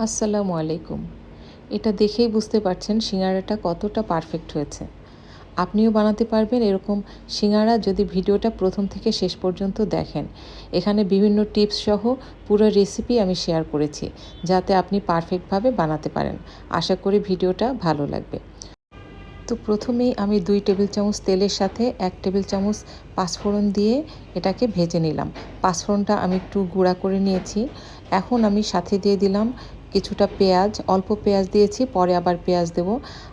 আসসালামু আলাইকুম। এটা দেখেই বুঝতে পারছেন সিঙ্গারাটা কতটা পারফেক্ট হয়েছে। আপনিও বানাতে পারবেন এরকম সিঙ্গারা যদি ভিডিওটা প্রথম থেকে শেষ পর্যন্ত দেখেন। এখানে বিভিন্ন টিপস সহ পুরো রেসিপি আমি শেয়ার করেছি, যাতে আপনি পারফেক্টভাবে বানাতে পারেন। আশা করি ভিডিওটা ভালো লাগবে। তো প্রথমেই আমি দুই টেবিল চামচ তেলের সাথে এক টেবিল চামচ পাঁচফোড়ন দিয়ে এটাকে ভেজে নিলাম। পাঁচফোড়নটা আমি একটু গুঁড়া করে নিয়েছি। এখন আমি সাথে দিয়ে দিলাম কিছুটা পেঁয়াজ, অল্প পেঁয়াজ দিয়েছি, পরে আবার পেঁয়াজ দেব।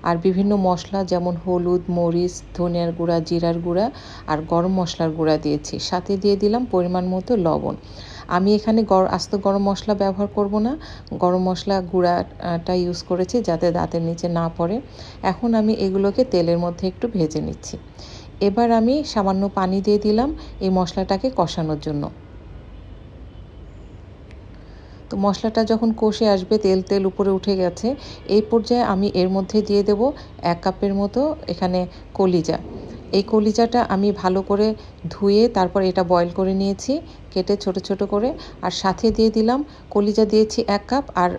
আর বিভিন্ন মশলা যেমন হলুদ, মরিচ, ধনিয়ার গুঁড়া, জিরার গুঁড়া আর গরম মশলার গুঁড়া দিয়েছি। সাথে দিয়ে দিলাম পরিমাণ মতো লবণ। আমি এখানে গর, আস্ত গরম মশলা ব্যবহার করব না। গরম মশলা গুঁড়াটা ইউজ করেছি যাতে দাঁতের নিচে না পড়ে। এখন আমি এগুলোকে তেলের মধ্যে একটু ভেজে নিচ্ছি। এবার আমি সামান্য পানি দিয়ে দিলাম এই মশলাটাকে কষানোর জন্য। তো মশলাটা যখন কষে আসবে, তেল তেল উপরে উঠে গেছে, এই পর্যায়ে আমি এর মধ্যে দিয়ে দেব এক কাপের মতো এখানে কলিজা। এই কলিজাটা আমি ভালো করে ধুয়ে তারপর এটা বয়ল করে নিয়েছি, কেটে ছোট ছোট করে, আর সাথে দিয়ে দিলাম কলিজা দিয়েছি এক কাপ, আর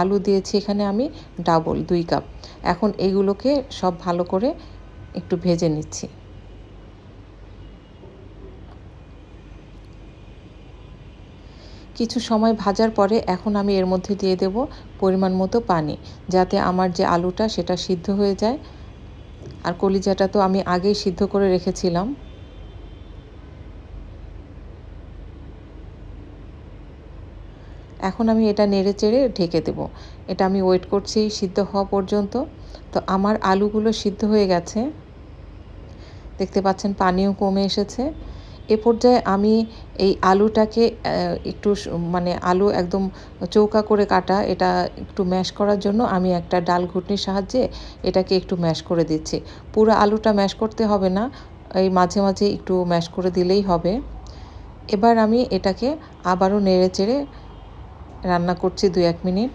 আলু দিয়েছি এখানে আমি ডাবল দুই কাপ। এখন এইগুলোকে সব ভালো করে একটু ভেজে নিচ্ছি। কিছু সময় ভাজার পরে এখন আমি এর মধ্যে দিয়ে দেব পরিমাণ মতো পানি, যাতে আমার যে আলুটা সেটা সিদ্ধ হয়ে যায়। আর কলিজাটা তো আমি আগেই সিদ্ধ করে রেখেছিলাম। এখন আমি এটা নেড়ে চেড়ে ঢেকে দেব। এটা আমি ওয়েট করছি সিদ্ধ হওয়া পর্যন্ত। তো আমার আলুগুলো সিদ্ধ হয়ে গেছে। দেখতে পাচ্ছেন পানিও কমে এসেছে। এ পর্যায়ে আমি এই আলুটাকে একটু মানে আলু একদম চৌকা করে কাটা, এটা একটু ম্যাশ করার জন্য আমি একটা ডাল ঘুটনির সাহায্যে এটাকে একটু ম্যাশ করে দিচ্ছি। পুরো আলুটা ম্যাশ করতে হবে না, এই মাঝে মাঝে একটু ম্যাশ করে দিলেই হবে। এবার আমি এটাকে আবারও নেড়ে চেড়ে রান্না করছি দু এক মিনিট।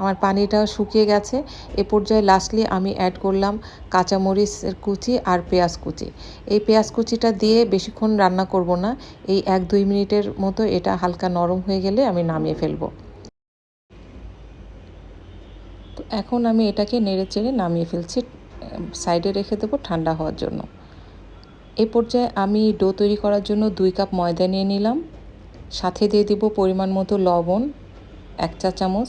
আমার পানিটা শুকিয়ে গেছে। এ পর্যায়ে লাস্টলি আমি অ্যাড করলাম কাঁচামরিচের কুচি আর পেঁয়াজ কুচি। এই পেঁয়াজ কুচিটা দিয়ে বেশিক্ষণ রান্না করব না। এই এক দুই মিনিটের মতো এটা হালকা নরম হয়ে গেলে আমি নামিয়ে ফেলব। তো এখন আমি এটাকে নেড়ে চেড়ে নামিয়ে ফেলছি। সাইডে রেখে দেবো ঠান্ডা হওয়ার জন্য। এই পর্যায়ে আমি ডো তৈরি করার জন্য দুই কাপ ময়দা নিয়ে নিলাম। সাথে দিয়ে দিব পরিমাণ মতো লবণ, এক চা চামচ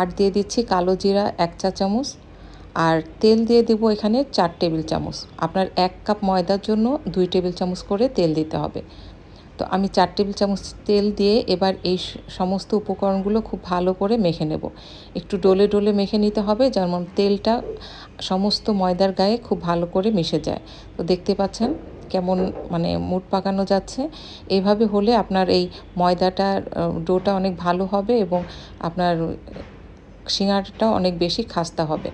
আর দিয়ে দিচ্ছি কালো জিরা এক চা চামচ আর তেল দিয়ে দেব এখানে চার টেবিল চামচ। আপনার এক কাপ ময়দার জন্য দুই টেবিল চামচ করে তেল দিতে হবে। তো আমি চার টেবিল চামচ তেল দিয়ে এবার এই সমস্ত উপকরণগুলো খুব ভালো করে মেখে নেব। একটু ডলে ডলে মেখে নিতে হবে যেমন তেলটা সমস্ত ময়দার গায়ে খুব ভালো করে মিশে যায়। তো দেখতে পাচ্ছেন কেমন মানে মুট পাকানো যাচ্ছে। এভাবে হলে আপনার এই ময়দাটার ডোটা অনেক ভালো হবে এবং আপনার সিঙ্গারটা অনেক বেশি খাস্তা হবে।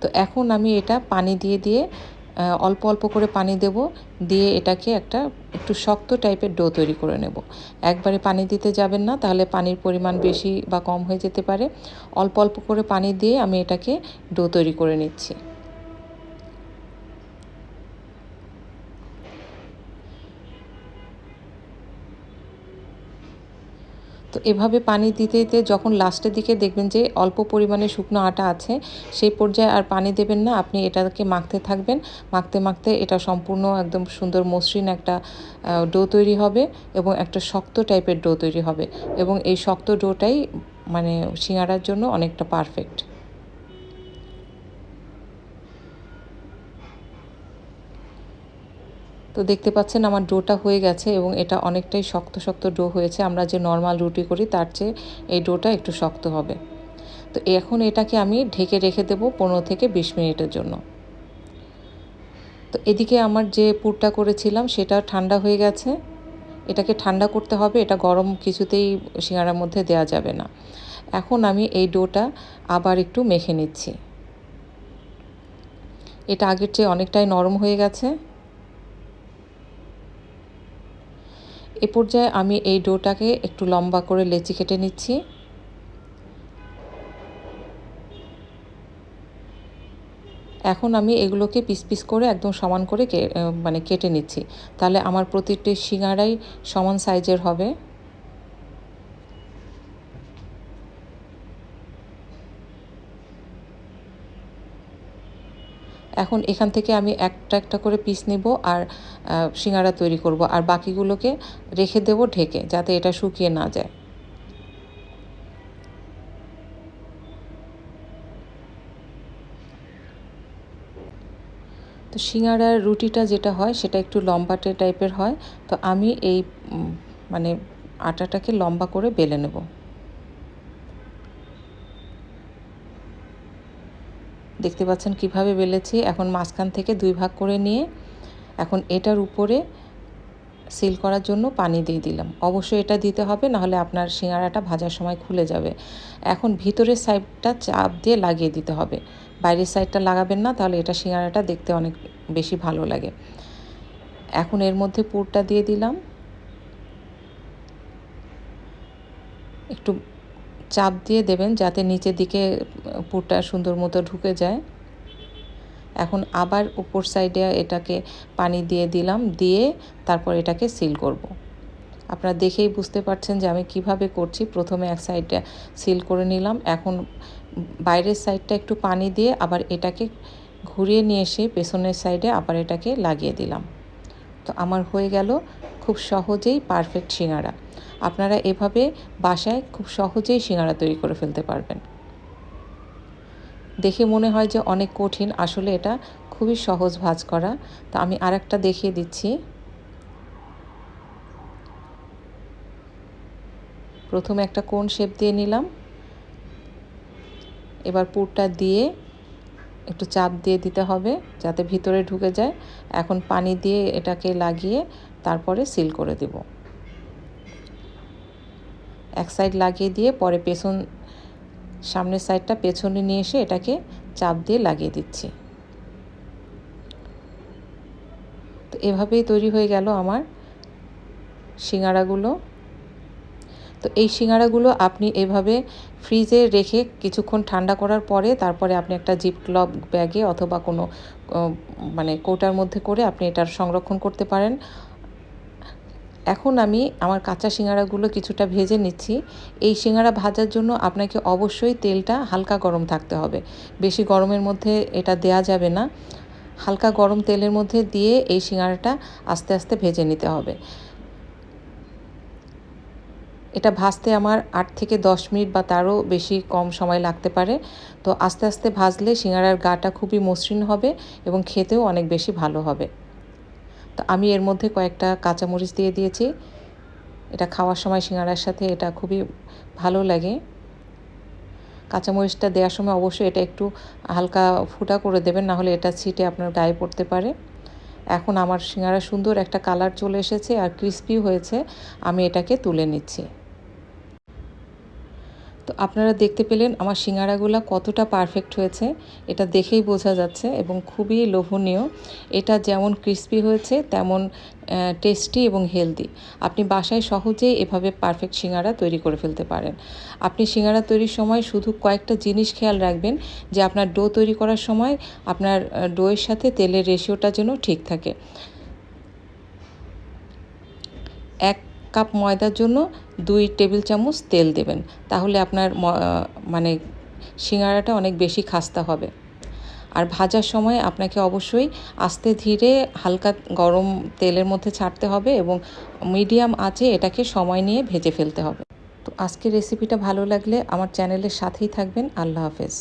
তো এখন আমি এটা পানি দিয়ে দিয়ে অল্প অল্প করে পানি দেব। দিয়ে এটাকে একটা একটু শক্ত টাইপের ডো তৈরি করে নেব। একবারে পানি দিতে যাবেন না, তাহলে পানির পরিমাণ বেশি বা কম হয়ে যেতে পারে। অল্প অল্প করে পানি দিয়ে আমি এটাকে ডো তৈরি করে নিচ্ছি। তো এভাবে পানি দিতে দিতে যখন লাস্টের দিকে দেখবেন যে অল্প পরিমাণে শুকনো আটা আছে, সেই পর্যায়ে আর পানি দেবেন না। আপনি এটাকে মাখতে থাকবেন। মাখতে মাখতে এটা সম্পূর্ণ একদম সুন্দর মসৃণ একটা ডো তৈরি হবে এবং একটা শক্ত টাইপের ডো তৈরি হবে এবং এই শক্ত ডোটাই মানে সিঙ্গারার জন্য অনেকটা পারফেক্ট তো দেখতে পাচ্ছেন আমার ডোটা হয়ে গেছে এবং এটা অনেকটাই শক্ত শক্ত ডো হয়েছে। আমরা যে নর্মাল রুটি করি, তার চেয়ে এই ডোটা একটু শক্ত হবে। তো এখন এটাকে আমি ঢেকে রেখে দেবো পনেরো থেকে বিশ মিনিটের জন্য। তো এদিকে আমার যে পুরটা করেছিলাম, সেটা ঠান্ডা হয়ে গেছে। এটাকে ঠান্ডা করতে হবে, এটা গরম কিছুতেই সিঙ্গারার মধ্যে দেওয়া যাবে না। এখন আমি এই ডোটা আবার একটু মেখে নিচ্ছি। এটা আগের চেয়ে অনেকটাই নরম হয়ে গেছে। এ পর্যায়ে আমি এই ডোটাকে একটু লম্বা করে লেচি কেটে নিচ্ছি। এখন আমি এগুলোকে পিস পিস করে একদম সমান করে মানে কেটে নিচ্ছি। তাহলে আমার প্রতিটি শিঙারাই সমান সাইজের হবে। এখন এখান থেকে আমি একটা একটা করে পিস নেব আর সিঙ্গারা তৈরি করব। আর বাকিগুলোকে রেখে দেব ঢেকে, যাতে এটা শুকিয়ে না যায়। তো সিঙ্গারার রুটিটা যেটা হয়, সেটা একটু লম্বাটে টাইপের হয়। তো আমি এই মানে আটাটাকে লম্বা করে বেলে নেব। দেখতে পাচ্ছেন কীভাবে বেলেছি। এখন মাঝখান থেকে দুই ভাগ করে নিয়ে এখন এটার উপরে সিল করার জন্য পানি দিয়ে দিলাম। অবশ্যই এটা দিতে হবে, নাহলে আপনার সিঙ্গারাটা ভাজার সময় খুলে যাবে। এখন ভিতরের সাইডটা চাপ দিয়ে লাগিয়ে দিতে হবে। বাইরের সাইডটা লাগাবেন না, তাহলে এটা সিঙ্গারাটা দেখতে অনেক বেশি ভালো লাগে। এখন এর মধ্যে পুরটা দিয়ে দিলাম। একটু চাপ দিয়ে দেবেন যাতে নিচের দিকে পুরটা সুন্দর মতো ঢুকে যায়। এখন আবার উপর সাইডে এটাকে পানি দিয়ে দিলাম, দিয়ে তারপর এটাকে সিল করব। আপনারা দেখেই বুঝতে পারছেন যে আমি কীভাবে করছি। প্রথমে এক সাইডটা সিল করে নিলাম। এখন বাইরের সাইডটা একটু পানি দিয়ে আবার এটাকে ঘুরিয়ে নিয়ে এসে পেছনের সাইডে আবার এটাকে লাগিয়ে দিলাম। তো আমার হয়ে গেল খুব সহজেই পারফেক্ট সিঙ্গারা। আপনারা এভাবে বাসায় খুব সহজেই সিঙ্গারা তৈরি করে ফেলতে পারবেন। দেখে মনে হয় যে অনেক কঠিন। আসলে এটা খুবই সহজ ভাজ করা। তো আমি আরেকটা দেখিয়ে দিচ্ছি। প্রথমে একটা কোন শেপ দিয়ে নিলাম। এবার পুরটা দিয়ে একটু চাপ দিয়ে দিতে হবে যাতে ভিতরে ঢুকে যায়। এখন পানি দিয়ে এটাকে লাগিয়ে তারপরে সিল করে দেব। এক সাইড লাগিয়ে দিয়ে পরে পেছন, সামনের সাইডটা পেছনে নিয়ে এসে এটাকে চাপ দিয়ে লাগিয়ে দিচ্ছি। তো এভাবেই তৈরি হয়ে গেল আমার সিঙ্গারাগুলো। তো এই সিঙ্গারাগুলো আপনি এভাবে ফ্রিজে রেখে কিছুক্ষণ ঠান্ডা করার পরে তারপরে আপনি একটা জিপ ক্লব ব্যাগে অথবা কোনো মানে কৌটার মধ্যে করে আপনি এটার সংরক্ষণ করতে পারেন। এখন আমি আমার কাঁচা সিঙ্গারাগুলো কিছুটা ভেজে নিচ্ছি। এই সিঙ্গারা ভাজার জন্য আপনাকে অবশ্যই তেলটা হালকা গরম থাকতে হবে। বেশি গরমের মধ্যে এটা দেয়া যাবে না। হালকা গরম তেলের মধ্যে দিয়ে এই সিঙ্গারাটা আস্তে আস্তে ভেজে নিতে হবে। এটা ভাজতে আমার আট থেকে দশ মিনিট বা তারও বেশি কম সময় লাগতে পারে। তো আস্তে আস্তে ভাজলে সিঙ্গারার গাটা খুবই মসৃণ হবে এবং খেতেও অনেক বেশি ভালো হবে। তো আমি এর মধ্যে কয়েকটা কাঁচামরিচ দিয়ে দিয়েছি। এটা খাওয়ার সময় সিঙ্গারার সাথে এটা খুবই ভালো লাগে। কাঁচামরিচটা দেওয়ার সময় অবশ্যই এটা একটু হালকা ফুটা করে দেবেন, নাহলে এটা ছিটে আপনার গায়ে পড়তে পারে। এখন আমার সিঙ্গারা সুন্দর একটা কালার চলে এসেছে আর ক্রিস্পি হয়েছে। আমি এটাকে তুলে নিচ্ছি। তো আপনারা দেখতে পেলেন আমার সিঙ্গারাগুলো কতটা পারফেক্ট হয়েছে। এটা দেখেই বোঝা যাচ্ছে এবং খুবই লোভনীয়। এটা যেমন ক্রিস্পি হয়েছে, তেমন টেস্টি এবং হেলদি আপনি বাসায় সহজেই এভাবে পারফেক্ট সিঙ্গারা তৈরি করে ফেলতে পারেন। আপনি সিঙ্গারা তৈরির সময় শুধু কয়েকটা জিনিস খেয়াল রাখবেন যে আপনার ডো তৈরি করার সময় আপনার ডোয়ের সাথে তেলের রেশিওটা যেন ঠিক থাকে। এক কাপ ময়দার জন্য দুই টেবিল চামচ তেল দেবেন। তাহলে আপনার মানে সিঙ্গারাটা অনেক বেশি খাস্তা হবে। আর ভাজার সময় আপনাকে অবশ্যই আস্তে ধীরে হালকা গরম তেলের মধ্যে ছাড়তে হবে এবং মিডিয়াম আঁচে এটাকে সময় নিয়ে ভেজে ফেলতে হবে। তো আজকের রেসিপিটা ভালো লাগলে আমার চ্যানেলের সাথেই থাকবেন। আল্লাহ হাফেজ।